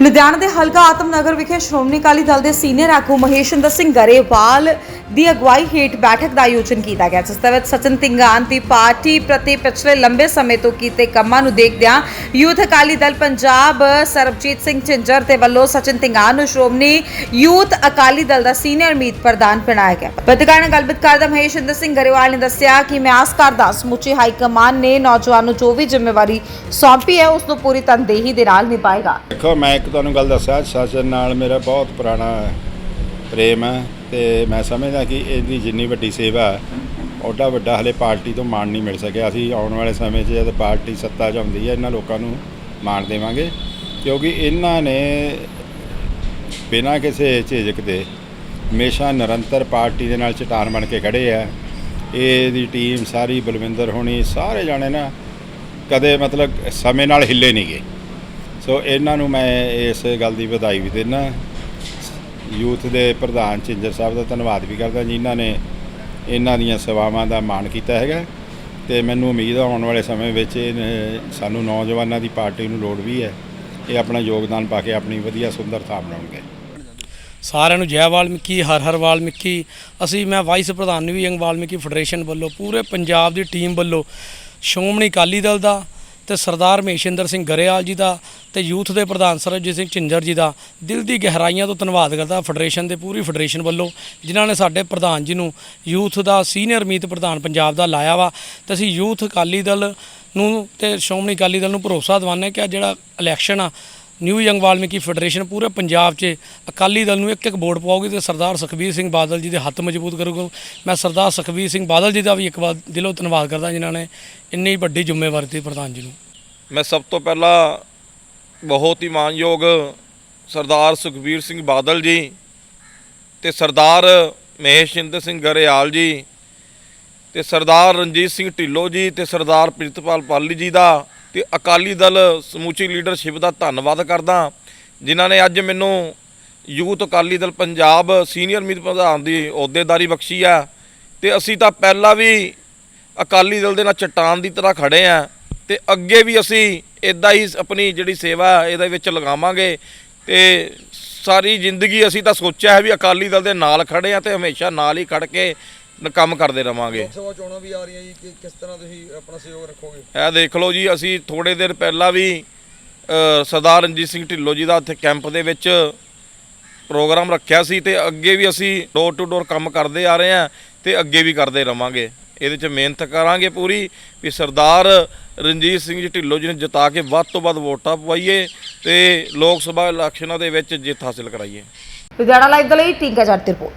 ਲੁਧਿਆਣਾ ਦੇ ਹਲਕਾ ਆਤਮਨਗਰ ਵਿਖੇ ਸ਼੍ਰੋਮਣੀ ਅਕਾਲੀ ਦਲ ਦੇ ਸੀਨੀਅਰ ਆਗੂ ਮਹੇਸ਼ਿੰਦਰ ਸਿੰਘ ਗਰੇਵਾਲ ਦੀ ਅਗਵਾਈ ਹੇਠ ਬੈਠਕ ਦਾ ਆਯੋਜਨ ਕੀਤਾ ਗਿਆ, ਜਿਸ ਦੇ ਵਿੱਚ ਸਚਨ ਤਿੰਗਾਨ ਦੀ ਪਾਰਟੀ ਪ੍ਰਤੀ ਪਿਛਲੇ ਲੰਬੇ ਸਮੇਂ ਤੋਂ ਕੀਤੇ ਕੰਮਾਂ ਨੂੰ ਦੇਖਦਿਆਂ ਯੂਥ ਅਕਾਲੀ ਦਲ ਪੰਜਾਬ ਸਰਬਜੀਤ ਸਿੰਘ ਝਿੰਜਰ ਦੇ ਵੱਲੋਂ ਸਚਨ ਤਿੰਗਾਨ ਨੂੰ ਸ਼੍ਰੋਮਣੀ ਯੂਥ ਅਕਾਲੀ ਦਲ ਦਾ ਸੀਨੀਅਰ ਮੀਤ ਪ੍ਰਧਾਨ ਬਣਾਇਆ ਗਿਆ। ਪੱਤਰਕਾਰ ਨਾਲ ਗੱਲਬਾਤ ਕਰਦਾ ਮਹੇਸ਼ਿੰਦਰ ਸਿੰਘ ਗਰੇਵਾਲ ਨੇ ਦੱਸਿਆ ਕਿ ਮੈਂ ਆਸ ਕਰਦਾ ਸਮੁੱਚੀ ਹਾਈ ਕਮਾਨ ਨੇ ਨੌਜਵਾਨ ਨੂੰ ਜੋ ਵੀ ਜ਼ਿੰਮੇਵਾਰੀ ਸੌਂਪੀ ਹੈ, ਉਸ ਨੂੰ ਪੂਰੀ ਤਨਦੇਹੀ ਦੇ ਨਾਲ ਨਿਭਾਏਗਾ। ਦੇਖੋ, ਮੈਂ ਇੱਕ ਤੁਹਾਨੂੰ ਗੱਲ ਦੱਸਿਆ ਸਚਨ ਨਾਲ ਮੇਰਾ ਬਹੁਤ ਪੁਰਾਣਾ ਪ੍ਰੇਮ ਹੈ ਤੇ ਮੈਂ ਸਮਝਦਾ ਕਿ ਇਹਦੀ ਜਿੰਨੀ ਵੱਡੀ ਸੇਵਾ ਹੈ, ਓਡਾ ਵੱਡਾ ਹਲੇ ਪਾਰਟੀ ਤੋਂ ਮਾਣ ਨਹੀਂ ਮਿਲ ਸਕਿਆ। ਅਸੀਂ ਆਉਣ ਵਾਲੇ ਸਮੇਂ 'ਚ ਜਦ ਪਾਰਟੀ ਸੱਤਾ 'ਚ ਆਉਂਦੀ ਹੈ ਇਹਨਾਂ ਲੋਕਾਂ ਨੂੰ ਮਾਣ ਦੇਵਾਂਗੇ ਕਿਉਂਕਿ ਇਹਨਾਂ ਨੇ ਬਿਨਾਂ ਕਿਸੇ ਝਿਜਕ ਦੇ ਹਮੇਸ਼ਾ ਨਿਰੰਤਰ ਪਾਰਟੀ ਦੇ ਨਾਲ ਚਟਾਨ ਬਣ ਕੇ ਖੜੇ ਆ। ਇਹਦੀ ਟੀਮ ਸਾਰੀ ਬਲਵਿੰਦਰ ਹੋਣੀ ਸਾਰੇ ਜਾਣੇ ਨਾ ਕਦੇ ਮਤਲਬ ਸਮੇਂ ਨਾਲ ਹਿੱਲੇ ਨਹੀਂ ਗਏ। ਸੋ ਇਹਨਾਂ ਨੂੰ ਮੈਂ ਇਸ ਗੱਲ ਦੀ ਵਧਾਈ ਵੀ ਦਿੰਦਾ। ਯੂਥ ਦੇ ਪ੍ਰਧਾਨ ਚਿੰਜਰ ਸਾਹਿਬ ਦਾ ਧੰਨਵਾਦ ਵੀ ਕਰਦਾ ਜਿਨ੍ਹਾਂ ਨੇ ਇਹਨਾਂ ਦੀਆਂ ਸੇਵਾਵਾਂ ਦਾ ਮਾਣ ਕੀਤਾ ਹੈਗਾ। ਤੇ ਮੈਨੂੰ ਉਮੀਦ ਹੈ ਆਉਣ ਵਾਲੇ ਸਮੇਂ ਵਿੱਚ ਇਹ ਸਾਨੂੰ ਨੌਜਵਾਨਾਂ ਦੀ ਪਾਰਟੀ ਨੂੰ ਲੋੜ ਵੀ ਹੈ। ਇਹ ਆਪਣਾ ਯੋਗਦਾਨ ਪਾ ਕੇ ਆਪਣੀ ਵਧੀਆ ਸੁੰਦਰ ਥਾਂ ਬਣਾਉਣਗੇ। ਸਾਰਿਆਂ ਨੂੰ ਜੈ ਵਾਲਮੀਕੀ, ਹਰ ਹਰ ਵਾਲਮੀਕੀ। ਅਸੀਂ, ਮੈਂ ਵਾਈਸ ਪ੍ਰਧਾਨ ਵੀ ਯੰਗ ਵਾਲਮੀਕੀ ਫੈਡਰੇਸ਼ਨ ਵੱਲੋਂ, ਪੂਰੇ ਪੰਜਾਬ ਦੀ ਟੀਮ ਵੱਲੋਂ ਸ਼੍ਰੋਮਣੀ ਅਕਾਲੀ ਦਲ ਦਾ ਤੇ ਸਰਦਾਰ ਮਹੇਸ਼ਿੰਦਰ ਸਿੰਘ ਗਰੇਵਾਲ ਜੀ ਦਾ ਤੇ ਯੂਥ ਦੇ ਪ੍ਰਧਾਨ ਸਰਬਜੀਤ ਸਿੰਘ ਝਿੰਜਰ ਜੀ ਦਾ ਦਿਲ ਦੀ ਗਹਿਰਾਈਆਂ ਤੋਂ ਧੰਨਵਾਦ ਕਰਦਾ ਫੈਡਰੇਸ਼ਨ ਦੇ ਪੂਰੀ ਫੈਡਰੇਸ਼ਨ ਵੱਲੋਂ, ਜਿਨ੍ਹਾਂ ਨੇ ਸਾਡੇ ਪ੍ਰਧਾਨ ਜੀ ਨੂੰ ਯੂਥ ਦਾ ਸੀਨੀਅਰ ਮੀਤ ਪ੍ਰਧਾਨ ਪੰਜਾਬ ਦਾ ਲਾਇਆ ਵਾ। ਤੇ ਅਸੀਂ ਯੂਥ ਅਕਾਲੀ ਦਲ ਨੂੰ ਤੇ ਸ਼੍ਰੋਮਣੀ ਅਕਾਲੀ ਦਲ ਨੂੰ ਭਰੋਸਾ ਦਿਵਾਉਂਦੇ ਕਿ ਆਹ ਜਿਹੜਾ ਇਲੈਕਸ਼ਨ ਆ ਨਿਊ ਯੰਗ ਵਾਲਮੀਕੀ ਫੈਡਰੇਸ਼ਨ ਪੂਰੇ ਪੰਜਾਬ 'ਚ ਅਕਾਲੀ ਦਲ ਨੂੰ ਇੱਕ ਇੱਕ ਵੋਟ ਪਾਉਗੀ ਤੇ ਸਰਦਾਰ ਸੁਖਬੀਰ ਸਿੰਘ ਬਾਦਲ ਜੀ ਦੇ ਹੱਥ ਮਜ਼ਬੂਤ ਕਰੂਗਾ। ਮੈਂ ਸਰਦਾਰ ਸੁਖਬੀਰ ਸਿੰਘ ਬਾਦਲ ਜੀ ਦਾ ਵੀ ਇੱਕ ਵਾਰ ਦਿਲੋਂ ਧੰਨਵਾਦ ਕਰਦਾ ਜਿਨ੍ਹਾਂ ਨੇ ਇੰਨੀ ਵੱਡੀ ਜ਼ਿੰਮੇਵਾਰੀ ਦਿੱਤੀ ਪ੍ਰਧਾਨ ਜੀ ਨੂੰ। ਮੈਂ ਸਭ ਤੋਂ ਪਹਿਲਾਂ ਬਹੁਤ ਹੀ ਮਾਨਯੋਗ ਸਰਦਾਰ ਸੁਖਬੀਰ ਸਿੰਘ ਬਾਦਲ ਜੀ ਤੇ ਸਰਦਾਰ ਮਹੇਸ਼ਿੰਦਰ ਸਿੰਘ ਗਰੇਵਾਲ ਜੀ ਤੇ ਸਰਦਾਰ ਰਣਜੀਤ ਸਿੰਘ ਢਿੱਲੋਂ ਜੀ ਤੇ ਸਰਦਾਰ ਪ੍ਰਿਤਪਾਲ ਪਾਲੀ ਜੀ ਦਾ ਤੇ ਅਕਾਲੀ ਦਲ ਸਮੂਚੀ ਲੀਡਰਸ਼ਿਪ ਦਾ ਧੰਨਵਾਦ ਕਰਦਾ ਜਿਨ੍ਹਾਂ ਨੇ ਅੱਜ ਮੈਨੂੰ ਯੂਥ ਅਕਾਲੀ ਦਲ ਪੰਜਾਬ ਸੀਨੀਅਰ ਮੀਤ ਪ੍ਰਧਾਨ ਦੀ ਅਹੁਦੇਦਾਰੀ ਬਖਸ਼ੀ ਆ ਤੇ ਅਸੀਂ ਤਾਂ ਪਹਿਲਾਂ ਵੀ ਅਕਾਲੀ ਦਲ ਦੇ ਨਾਲ ਚਟਾਨ ਦੀ ਤਰ੍ਹਾਂ ਖੜੇ ਆ ਤੇ ਅੱਗੇ ਵੀ ਅਸੀਂ ਇਦਾਂ ਹੀ ਆਪਣੀ ਜਿਹੜੀ ਸੇਵਾ ਇਹਦੇ ਵਿੱਚ ਲਗਾਵਾਂਗੇ ਤੇ ਸਾਰੀ ਜ਼ਿੰਦਗੀ ਅਸੀਂ ਤਾਂ ਸੋਚਿਆ ਹੈ ਵੀ ਅਕਾਲੀ ਦਲ ਦੇ ਨਾਲ ਖੜੇ ਆ ਤੇ ਹਮੇਸ਼ਾ ਨਾਲ ਹੀ ਖੜ ਕੇ ਕੰਮ ਕਰਦੇ ਰਵਾਂਗੇ। ਲੋਕ ਸਭਾ ਚੋਣਾਂ ਵੀ ਆ ਰਹੀਆਂ ਜੀ ਕਿ ਕਿਸ ਤਰ੍ਹਾਂ ਤੁਸੀਂ ਆਪਣਾ ਸਹਿਯੋਗ ਰੱਖੋਗੇ? ਇਹ ਦੇਖ ਲਓ ਜੀ ਅਸੀਂ ਥੋੜੇ ਦਿਨ ਪਹਿਲਾਂ ਵੀ ਸਰਦਾਰ ਰਣਜੀਤ ਸਿੰਘ ਢਿੱਲੋਂ ਜੀ ਦਾ ਉੱਥੇ ਕੈਂਪ ਦੇ ਵਿੱਚ ਪ੍ਰੋਗਰਾਮ ਰੱਖਿਆ ਸੀ ਤੇ ਅੱਗੇ ਵੀ ਅਸੀਂ ਡੋਰ ਟੂ ਡੋਰ ਕੰਮ ਕਰਦੇ ਆ ਰਹੇ ਹਾਂ ਤੇ ਅੱਗੇ ਵੀ ਕਰਦੇ ਰਵਾਂਗੇ। ਇਹਦੇ 'ਚ ਮਿਹਨਤ ਕਰਾਂਗੇ ਪੂਰੀ ਵੀ ਸਰਦਾਰ ਰਣਜੀਤ ਸਿੰਘ ਜੀ ਢਿੱਲੋਂ ਜੀ ਨੂੰ ਜਿਤਾ ਕੇ ਵੱਧ ਤੋਂ ਵੱਧ ਵੋਟਾਂ ਪਵਾਈਏ ਤੇ ਲੋਕ ਸਭਾ ਇਲੈਕਸ਼ਨਾਂ ਦੇ ਵਿੱਚ ਜਿੱਤ ਹਾਸਲ ਕਰਾਈਏ। ਲੁਧਿਆਣਾ ਲਾਈਵ ਦੇ ਲਈ ਟਿੰਕਾ ਜੱਟ ਰਿਪੋਰਟ।